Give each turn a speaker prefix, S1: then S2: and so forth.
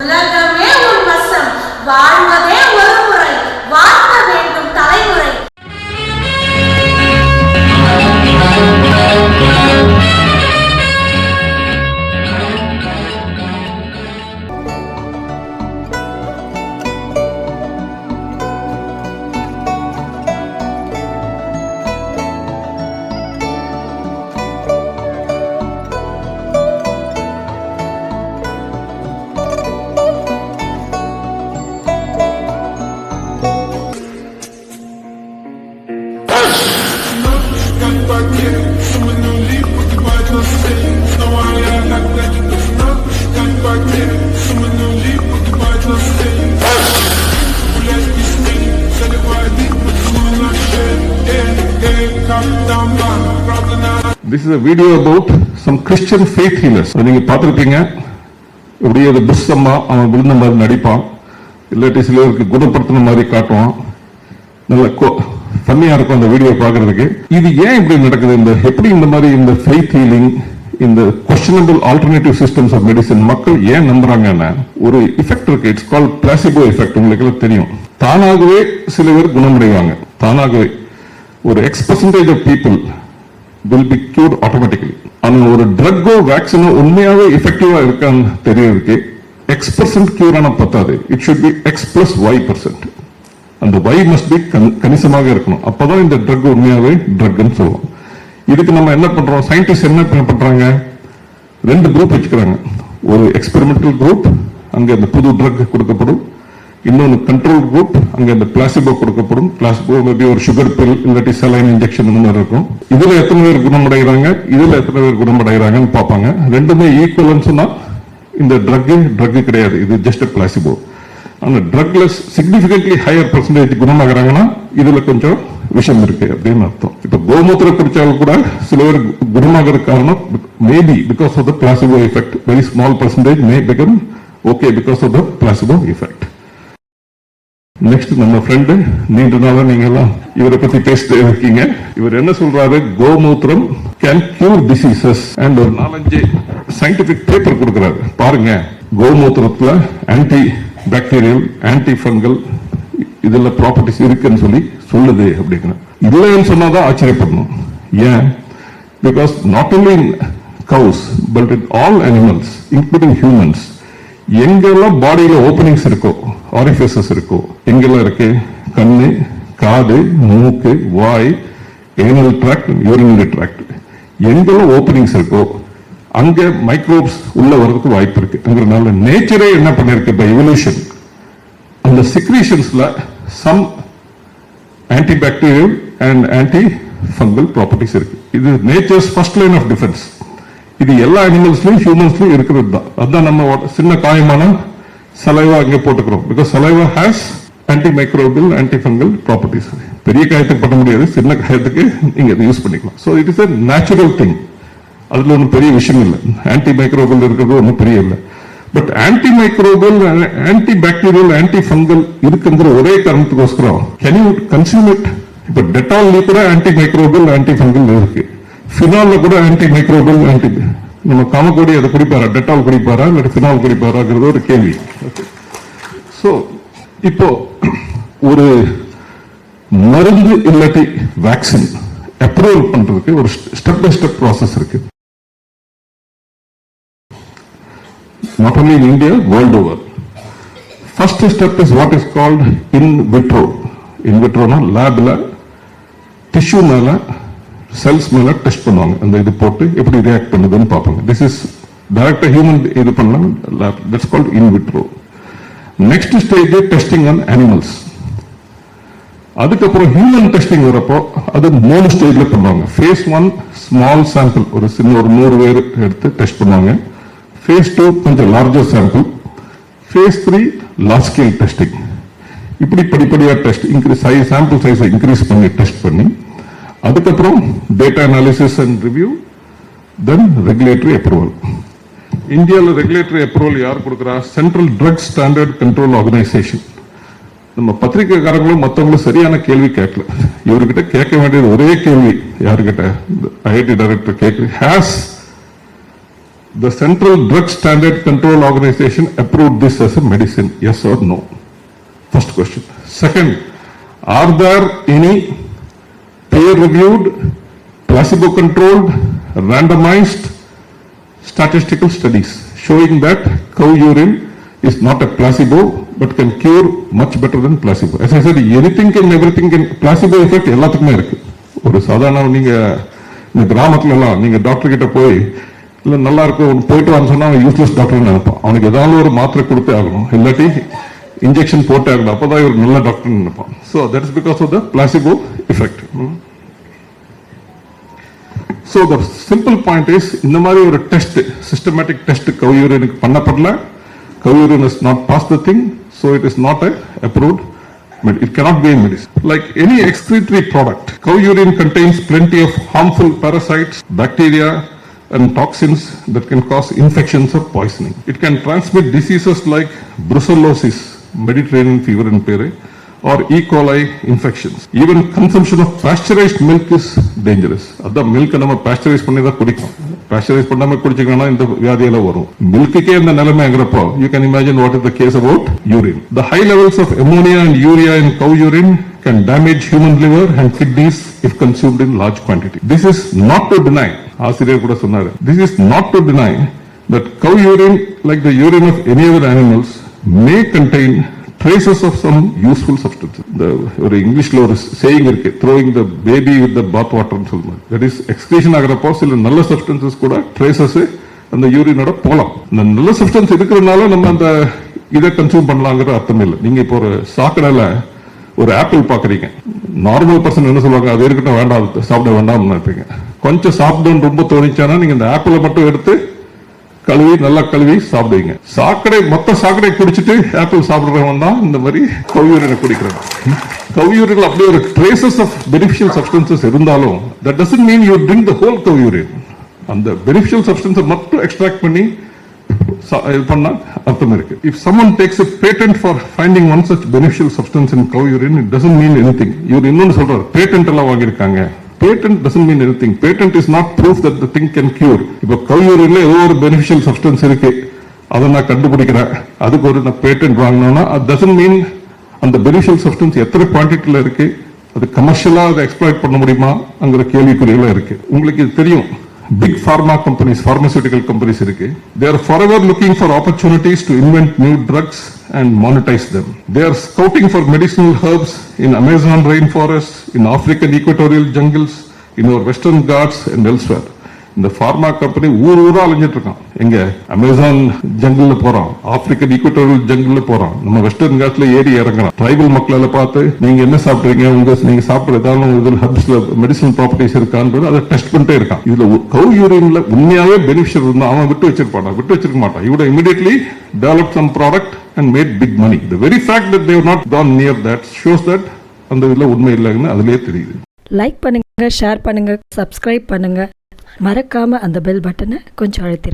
S1: உலகமே உன் வசம். வாழ்வதே
S2: this is video about some Christian faith healers நீங்கள் அதை நீங்க பார்த்திருப்பீங்க. இப்படியே அது அவன் விழுந்த மாதிரி நடிப்பான். இல்லாட்டி சிலருக்கு குணப்படுத்தின மாதிரி காட்டுவான். நல்ல ஃபன்னியா இருக்கும் அந்த வீடியோ பார்க்கறதுக்கு. இது ஏன் இப்படி நடக்குது? இந்த எப்படி இந்த மாதிரி இந்த ஃபெய்த் ஹீலிங் இந்த questionable alternative systems of medicine மக்கள் ஏன் நம்புறாங்கன்னா ஒரு எஃபெக்ட் இருக்கு. இட்ஸ் கால் பிளாசிபோ எஃபெக்ட் உங்களுக்கு தெரியும். தானாகவே சில பேர் குணமடைவாங்க. தானாகவே. ஒரு X percentage of people will be cured automatically ஆனால் ஒரு ட்ரக்கோ வேக்சினோ உண்மையாகவே எஃபெக்டிவாக இருக்கான்னு தெரியறதுக்கு எக்ஸ் பர்சன்ட் கியூர் ஆனால் பத்தாது it should be X plus Y percent அந்த ஒய் மஸ்ட் பி கணிசமாக இருக்கணும் அப்போதான் இந்த ட்ரக் உண்மையாகவே ட்ரக்னு சொல்லுவோம் இதுக்கு நம்ம என்ன பண்றோம் சயின்டிஸ்ட் என்ன பண்றாங்க ரெண்டு குரூப் வச்சுக்கிறாங்க ஒரு எக்ஸ்பெரிமெண்டல் குரூப் அங்கே அந்த புது ட்ரக் கொடுக்கப்படும் இன்னொன்று கண்ட்ரோல் குரூப் அங்கே இந்த பிளாசிபோ கொடுக்கப்படும். பிளாசிபோ மேபி ஒரு சுகர் பில் இல்லாட்டி சலைன் இன்ஜெக்ஷன் இந்த மாதிரி இருக்கும். இதுல எத்தனை பேர் குணமடைகிறாங்க? இதுல எத்தனை பேர் குணமடைகிறாங்கன்னு பார்ப்பாங்க. ரெண்டுமே ஈக்குவல்னு சொன்னா இந்த ட்ரக்கு ட்ரக் கிடையாது. இது ஜஸ்ட் பிளாசிபோ ஆனால் ட்ரக்ல சிக்னிபிகன்ட்லி ஹையர் பர்சன்டேஜ் குணமாகறாங்கன்னா இதுல கொஞ்சம் விஷயம் இருக்கு அப்படின்னு அர்த்தம். இப்போ கோமூத்திர குடிச்சாலும் கூட சில பேர் குணமாகிற காரணம் maybe because of the placebo effect very small percentage may become okay because of the placebo effect next நம்ம ஃப்ரெண்டு நீண்ட நாளா நீங்க எல்லாம் இவரை பத்தி பேசிட்டு இருக்கீங்க. இவர் என்ன சொல்றாரு? கோமூத்திரம் கேன் கியூர் டிசீசஸ் அண்ட் ஒரு நாலஞ்சு சயின்டிபிக் பேப்பர் கொடுக்குறாரு. பாருங்க கோமூத்திரத்துல ஆன்டி பாக்டீரியல் ஆன்டி ஃபங்கல் இதுல ப்ராப்பர்ட்டிஸ் இருக்குன்னு சொல்லி சொல்லுது அப்படிங்கிற. இல்லைன்னு சொன்னாதான் ஆச்சரியப்படணும். ஏன்? Because not only in cows but in all animals including humans எங்கெல்லாம் பாடியில ஓப்பனிங்ஸ் இருக்கோ ஆரிஃபேசஸ் இருக்கோ எங்கெல்லாம் இருக்கு? கண்ணு காது மூக்கு வாய் ஏனல் ட்ராக்ட் யூரினரி ட்ராக்ட் எங்கெல்லாம் ஓப்பனிங்ஸ் இருக்கோ அங்க மைக்ரோப்ஸ் உள்ள வர்றதுக்கு வாய்ப்பு இருக்குங்கிறதுனால நேச்சரே என்ன பண்ணிருக்கு? பை எவல்யூஷன் அந்த சிக்ரீஷன்ஸ்ல some antibacterial and anti fungal properties இருக்கு. இது nature's first line of defence இது எல்லா அனிமல்ஸ்லயும் ஹியூமன்ஸ்லயும் இருக்கிறது தான் அதுதான் நம்ம சின்ன காயமான சலைவா இங்க போட்டுக்கிறோம். Because saliva has anti microbial anti fungal properties பெரிய காயத்துக்கு பண்ண முடியாது சின்ன காயத்துக்கு நீங்க அதை யூஸ் பண்ணிக்கலாம். So it is a natural thing அதுல ஒன்றும் பெரிய விஷயம் இல்லை. ஆன்டி மைக்ரோபியல் இருக்கிறது ஒன்றும் பெரிய இல்லை. But anti microbial anti bacterial anti fungal இருக்குங்கிற ஒரே காரணத்துக்கோஸ்கரம் கேன் யூ கன்சியூம் இட் இப்போ டெட்டால் கூட ஆன்டி மைக்ரோபியல் ஆன்டி ஃபங்கல் இருக்கு. ஃபினால்ல கூட ஆன்டி மைக்ரோபியல் ஆன்டி நம்ம காமக்கோடி அதை குடிப்பாரா? டெட்டால் குடிப்பாரா? இல்லை ஃபினால் குடிப்பாராங்கிறது ஒரு கேள்வி. ஸோ இப்போ ஒரு மருந்து இல்லாட்டி வேக்சின் அப்ரூவல் பண்றதுக்கு ஒரு ஸ்டெப் பை ஸ்டெப் ப்ராசஸ் இருக்கு. Not only in India world over first step is what is called in vitro in விட்ரோனா லேபில் லேப்ல டிஷ்யூ மேலே செல்ஸ் மேலே டெஸ்ட் பண்ணுவாங்க. அந்த இது போட்டு எப்படி ரியாக்ட் பண்ணுதுன்னு பார்ப்பாங்க. திஸ் இஸ் டைரக்டாக ஹியூமன் இது பண்ணலாம். That's called in vitro next stage testing on animals அதுக்கப்புறம் ஹியூமன் டெஸ்டிங் வரப்போ அது மூணு ஸ்டேஜில் பண்ணுவாங்க. ஃபேஸ் ஒன் ஸ்மால் சாம்பிள் ஒரு சின்ன ஒரு நூறு பேர் எடுத்து டெஸ்ட் பண்ணுவாங்க. ஃபேஸ் டூ கொஞ்சம் larger sample phase three large scale testing இப்படி படிப்படியாக டெஸ்ட் இன்க்ரீஸ் சைஸ் சாம்பிள் சைஸை இன்க்ரீஸ் பண்ணி டெஸ்ட் பண்ணி அதுக்கப்புறம் data analysis and review then regulatory approval இந்தியாவில் ரெகுலேட்டரி அப்ரூவல் யார் கொடுக்குறா? Central drug standard control organisation நம்ம பத்திரிகைக்காரங்களும் மற்றவங்களும் சரியான கேள்வி கேட்கல. இவர்கிட்ட கேட்க வேண்டியது ஒரே கேள்வி. யாருக்கிட்ட IIT director கேட்கு. Has the central drug standard control organisation approve this as a medicine yes or no first question second are there any peer-reviewed, placebo-controlled, randomized statistical studies showing that cow urine is not a placebo but can cure much better than placebo. As I said, anything and everything can placebo effect எல்லாத்துக்குமே இருக்கு. ஒரு சாதாரண நீங்க இந்த கிராமத்துல எல்லாம் நீங்க doctor கிட்ட போய் இல்ல நல்லா இருக்கும் போயிட்டு வான்னு சொன்னா அவன் யூஸ்லெஸ் டாக்டர்னு நினைப்பான். அவனுக்கு ஏதாவது ஒரு மாத்திரை கொடுத்தே ஆகணும். இல்லாட்டி இன்ஜெக்ஷன் போட்டே ஆகணும். அப்பதான் இவர் நல்ல டாக்டர்னு நினைப்பான். So that is because of the placebo effect So the simple point is இந்த மாதிரி ஒரு test systematic test கவியூரியனுக்கு பண்ணப்படல கவியூரியன் is not pass the thing so it is not a approved It cannot be a medicine. Like any excretory product, cow urine contains plenty of harmful parasites, bacteria, and toxins that can cause infections or poisoning. It can transmit diseases like brucellosis, Mediterranean fever in Pere, or E. coli infections. Even consumption of pasteurized milk is dangerous. அதான் milk நம்ம pasteurise பண்ணி தான் குடிக்கும் pasteurise பண்ணாம குடிச்சிங்கன்னா இந்த வியாதியெல்லாம் வரும் மில்க்குக்கே இந்த நிலைமைங்கிறப்போ you can imagine what is the case about urine the high levels of ammonia and urea in cow urine can damage human liver and kidneys if consumed in large quantity this is not to deny ஆசிரியர் கூட சொன்னாரு this is not to deny that cow urine, like the urine of any other animals, may contain traces of some useful substance இந்த ஒரு இங்கிலீஷ்ல ஒரு saying இருக்கு throwing the baby with the bath வாட்டர்னு சொல்லுவாங்க. That is excretion ஆகிறப்போ சில நல்ல substances கூட traces அந்த யூரினோட போலாம். இந்த நல்ல சப்ஸ்டன்ஸ் இருக்கிறதுனால நம்ம அந்த இதை கன்சியூம் பண்ணலாங்கிற அர்த்தம் இல்லை. நீங்க இப்போ ஒரு சாக்கடையில ஒரு ஆப்பிள் பாக்குறீங்க நார்மல் பர்சன் என்ன சொல்லுவாங்க? அது இருக்கட்டும் வேண்டாம் சாப்பிட வேண்டாம்னு நினைப்பீங்க. கொஞ்சம் சாப்பிடணும்னு ரொம்ப தோணிச்சானா நீங்க இந்த ஆப்பிளை மட்டும் எடுத்து கழுவி நல்லா கழுவி சாப்பிடுவீங்க. சாக்கடை மொத்த சாக்கடை குடிச்சிட்டு ஆப்பிள் சாப்பிடுறவன் தான் இந்த மாதிரி கவியூரினை குடிக்கிறவன். கவியூரில் அப்படியே ஒரு ட்ரேசஸ் ஆஃப் பெனிஃபிஷியல் சப்ஸ்டன்சஸ் இருந்தாலும் that doesn't mean you drink the whole கவியூரின் அந்த பெனிஃபிஷியல் சப்ஸ்டன்ஸை மட்டும் எக்ஸ்ட்ராக்ட் பண்ணி இது பண்ணா அர்த்தம் இருக்கு. If someone takes a patent for finding one such beneficial substance in cow it doesn't mean anything இவர் இன்னொன்னு சொல்றாரு பேட்டன்ட் எல்லாம் வாங்கியிருக்காங்க. Patent mean anything patent is not proof that the thing can cure இப்போ கல்லூரியில் ஏதோ ஒரு பெனிஃபிஷியல் சப்ஸ்டன்ஸ் இருக்கு. அதை நான் கண்டுபிடிக்கிறேன். அதுக்கு ஒரு நான் பேட்டன்ட் வாங்கினோம்னா அது டசன் மீன் அந்த பெனிஃபிஷியல் சப்ஸ்டன்ஸ் எத்தனை குவான்டிட்டியில் இருக்கு? அது கமர்ஷியலாக அதை எக்ஸ்ப்ளாய்ட் பண்ண முடியுமா? அங்கிற கேள்விக்குறியெல்லாம் இருக்கு. உங்களுக்கு இது தெரியும். big pharma companies, pharmaceutical companies, they are forever looking for opportunities to invent new drugs and monetize them. They are scouting for medicinal herbs in Amazon rainforests, in African equatorial jungles, in our western ghats and elsewhere. இந்த pharma company ஊர் ஊரா அலைஞ்சிட்டு இருக்கான். எங்க? Amazon jungle போறான். African equatorial jungle போறான். நம்ம western காட்ல ஏறி இறங்குறான். டிரைபல் மக்களை பார்த்து நீங்க என்ன சாப்பிடுறீங்க? உங்க நீங்க சாப்பிடுற ஏதாவது இதில் ஹர்ப்ஸ்ல மெடிசனல் ப்ராப்பர்ட்டிஸ் இருக்கான்றது அதை டெஸ்ட் பண்ணிட்டே இருக்கான். இதுல கவு யூரியன்ல உண்மையாவே பெனிஃபிஷியல் இருந்தா அவன் விட்டு வச்சிருப்பான். விட்டு வச்சிருக்க மாட்டான். இவட immediately develop some product and made big money the very fact that they not can near that shows that அந்த இதுல உண்மை இல்லைன்னு அதுலயே தெரியுது.
S3: லைக் பண்ணுங்க ஷேர் பண்ணுங்க சப்ஸ்கிரைப் பண்ணுங்க. மறக்காம அந்த பெல் பட்டனை கொஞ்சம் அழுத்திருங்க.